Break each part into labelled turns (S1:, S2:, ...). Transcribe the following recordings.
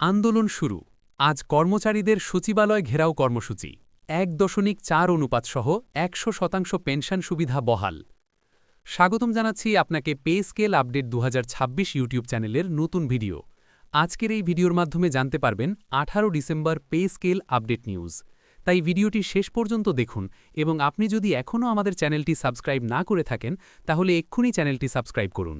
S1: আন্দোলন শুরু। আজ কর্মচারীদের সচিবালয় ঘেরাও কর্মসূচি। এক দশমিক চার অনুপাত সহ একশো শতাংশ পেনশন সুবিধা বহাল। স্বাগতম জানাচ্ছি আপনাকে পে স্কেল আপডেট দু হাজার ছাব্বিশ ইউটিউব চ্যানেলের নতুন ভিডিও। আজকের এই ভিডিওর মাধ্যমে জানতে পারবেন আঠারো December pay scale update news তাই ভিডিওটি শেষ পর্যন্ত দেখুন এবং আপনি যদি এখনও আমাদের চ্যানেলটি সাবস্ক্রাইব না করে থাকেন, তাহলে এক্ষুনি চ্যানেলটি সাবস্ক্রাইব করুন।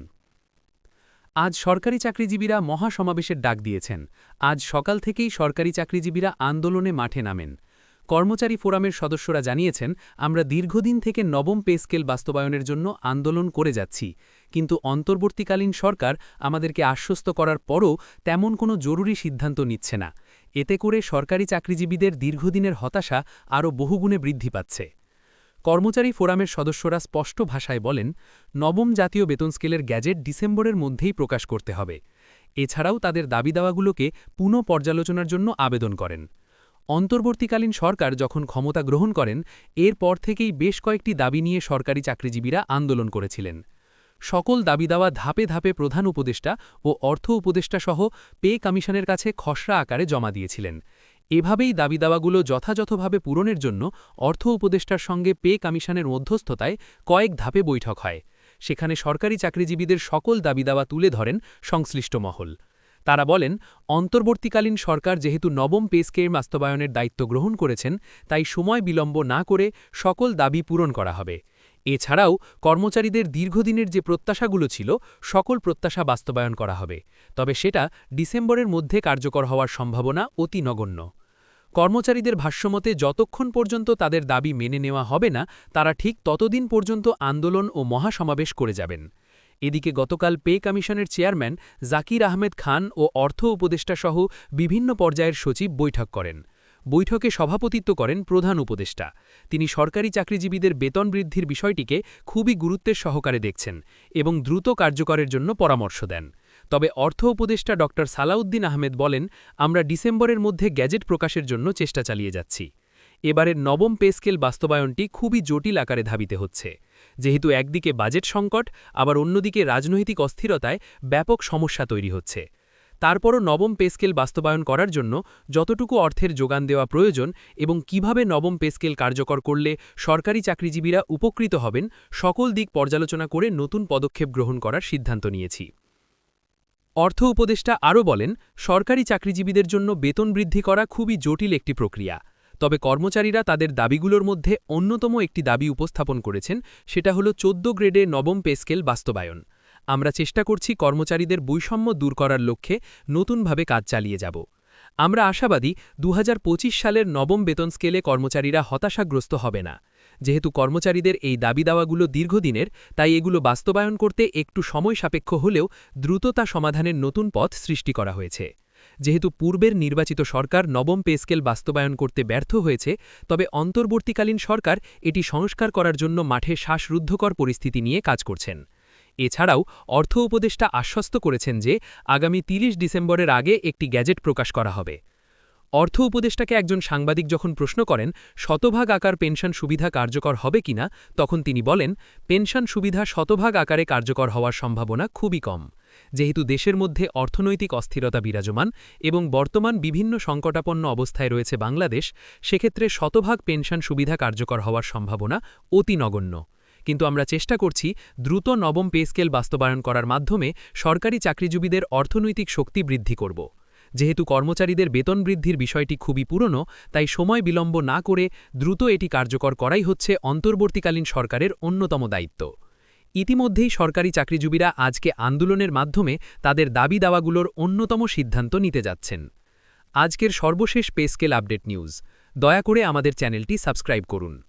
S1: আজ সরকারি চাকরিজীবীরা মহাসমাবেশের ডাক দিয়েছেন। আজ সকাল থেকেই সরকারি চাকরিজীবীরা আন্দোলনে মাঠে নামেন। কর্মচারী ফোরামের সদস্যরা জানিয়েছেন, আমরা দীর্ঘদিন থেকে নবম পে স্কেল বাস্তবায়নের জন্য আন্দোলন করে যাচ্ছি। কিন্তু অন্তর্বর্তীকালীন সরকার আমাদেরকে আশ্বস্ত করার পরও তেমন কোনো জরুরি সিদ্ধান্ত নিচ্ছে না। এতে করে সরকারি চাকরিজীবীদের দীর্ঘদিনের হতাশা আরও বহুগুণে বৃদ্ধি পাচ্ছে। কর্মচারী ফোরামের সদস্যরা স্পষ্ট ভাষায় বলেন, নবম জাতীয় বেতন স্কেলের গ্যাজেট ডিসেম্বরের মধ্যেই প্রকাশ করতে হবে। এছাড়াও তাদের দাবি দাওয়াগুলোকে পুনঃ পর্যালোচনার জন্য আবেদন করেন। অন্তর্বর্তীকালীন সরকার যখন ক্ষমতা গ্রহণ করেন এরপর থেকেই বেশ কয়েকটি দাবি নিয়ে সরকারি চাকরিজীবীরা আন্দোলন করেছিলেন। সকল দাবি দাওয়া ধাপে ধাপে প্রধান উপদেষ্টা ও অর্থ উপদেষ্টা সহ পে কমিশনের কাছে খসড়া আকারে জমা দিয়েছিলেন। এভাবেই দাবি দাওয়াগুলো যথাযথভাবে পূরণের জন্য অর্থ উপদেষ্টার সঙ্গে পে কমিশনের মধ্যস্থতায় কয়েক ধাপে বৈঠক হয়। সেখানে সরকারি চাকরিজীবীদের সকল দাবি দাওয়া তুলে ধরেন সংশ্লিষ্ট মহল। তারা বলেন, অন্তর্বর্তীকালীন সরকার যেহেতু নবম পে স্কেম বাস্তবায়নের দায়িত্ব গ্রহণ করেছেন, তাই সময় বিলম্ব না করে সকল দাবি পূরণ করা হবে। এছাড়াও কর্মচারীদের দীর্ঘদিনের যে প্রত্যাশাগুলো ছিল, সকল প্রত্যাশা বাস্তবায়ন করা হবে। তবে সেটা ডিসেম্বরের মধ্যে কার্যকর হওয়ার সম্ভাবনা অতি নগণ্য। কর্মচারীদের ভাষ্যমতে, যতক্ষণ পর্যন্ত তাদের দাবি মেনে নেওয়া হবে না, তারা ঠিক ততদিন পর্যন্ত আন্দোলন ও মহাসমাবেশ করে যাবেন। এদিকে গতকাল পে কমিশনের চেয়ারম্যান জাকির আহমেদ খান ও অর্থ উপদেষ্টাসহ বিভিন্ন পর্যায়ের সচিব বৈঠক করেন। বৈঠকে সভাপতিত্ব করেন প্রধান উপদেষ্টা। তিনি সরকারি চাকরিজীবীদের বেতন বৃদ্ধির বিষয়টিকে খুবই গুরুত্বের সহকারে দেখছেন এবং দ্রুত কার্যকরের জন্য পরামর্শ দেন। তবে অর্থ উপদেষ্টা ড সালাউদ্দিন আহমেদ বলেন, আমরা ডিসেম্বরের মধ্যে গ্যাজেট প্রকাশের জন্য চেষ্টা চালিয়ে যাচ্ছি। এবারের নবম পে স্কেল বাস্তবায়নটি খুবই জটিল আকারে ধাবিতে হচ্ছে। যেহেতু একদিকে বাজেট সংকট, আবার অন্যদিকে রাজনৈতিক অস্থিরতায় ব্যাপক সমস্যা তৈরি হচ্ছে। তারপরও নবম পে স্কেল বাস্তবায়ন করার জন্য যতটুকু অর্থের যোগান দেওয়া প্রয়োজন এবং কীভাবে নবম পে স্কেল কার্যকর করলে সরকারি চাকরিজীবীরা উপকৃত হবেন, সকল দিক পর্যালোচনা করে নতুন পদক্ষেপ গ্রহণ করার সিদ্ধান্ত নিয়েছি। অর্থ উপদেষ্টা আরও বলেন, সরকারি চাকরিজীবীদের জন্য বেতন বৃদ্ধি করা খুবই জটিল একটি প্রক্রিয়া। তবে কর্মচারীরা তাদের দাবিগুলোর মধ্যে অন্যতম একটি দাবি উপস্থাপন করেছেন, সেটা হল চোদ্দ গ্রেডে নবম পে স্কেল বাস্তবায়ন। আমরা চেষ্টা করছি কর্মচারীদের বৈষম্য দূর করার লক্ষ্যে নতুনভাবে কাজ চালিয়ে যাব। আমরা আশাবাদী দু হাজার পঁচিশ সালের নবম বেতন স্কেলে কর্মচারীরা হতাশাগ্রস্ত হবে না। যেহেতু কর্মচারীদের এই দাবি দাওয়াগুলো দীর্ঘদিনের, তাই এগুলো বাস্তবায়ন করতে একটু সময় সাপেক্ষ হলেও দ্রুততা সমাধানের নতুন পথ সৃষ্টি করা হয়েছে। যেহেতু পূর্বের নির্বাচিত সরকার নবম পে স্কেল বাস্তবায়ন করতে ব্যর্থ হয়েছে, তবে অন্তর্বর্তীকালীন সরকার এটি সংস্কার করার জন্য মাঠে শ্বাসরুদ্ধকর পরিস্থিতি নিয়ে কাজ করছেন। এছাড়াও অর্থ উপদেষ্টা আশ্বস্ত করেছেন যে, আগামী ৩০ ডিসেম্বরের আগে একটি গ্যাজেট প্রকাশ করা হবে। অর্থ উপদেষ্টাকে একজন সাংবাদিক যখন প্রশ্ন করেন, শতভাগ আকার পেনশন সুবিধা কার্যকর হবে কিনা, তখন তিনি বলেন, পেনশন সুবিধা শতভাগ আকারে কার্যকর হওয়ার সম্ভাবনা খুবই কম। যেহেতু দেশের মধ্যে অর্থনৈতিক অস্থিরতা বিরাজমান এবং বর্তমান বিভিন্ন সংকটাপন্ন অবস্থায় রয়েছে বাংলাদেশ, সেক্ষেত্রে শতভাগ পেনশন সুবিধা কার্যকর হওয়ার সম্ভাবনা অতি নগণ্য। কিন্তু আমরা চেষ্টা করছি দ্রুত নবম পে স্কেল বাস্তবায়ন করার মাধ্যমে সরকারি চাকরিজীবীদের অর্থনৈতিক শক্তি বৃদ্ধি করব। যেহেতু কর্মচারীদের বেতন বৃদ্ধির বিষয়টি খুবই পুরনো, তাই সময় বিলম্ব না করে দ্রুত এটি কার্যকর করাই হচ্ছে অন্তর্বর্তীকালীন সরকারের অন্যতম দায়িত্ব। ইতিমধ্যেই সরকারি চাকরিজীবীরা আজকে আন্দোলনের মাধ্যমে তাদের দাবি দাওয়াগুলোর অন্যতম সিদ্ধান্ত নিতে যাচ্ছেন। আজকের সর্বশেষ পেস্কেল আপডেট নিউজ। দয়া করে আমাদের চ্যানেলটি সাবস্ক্রাইব করুন।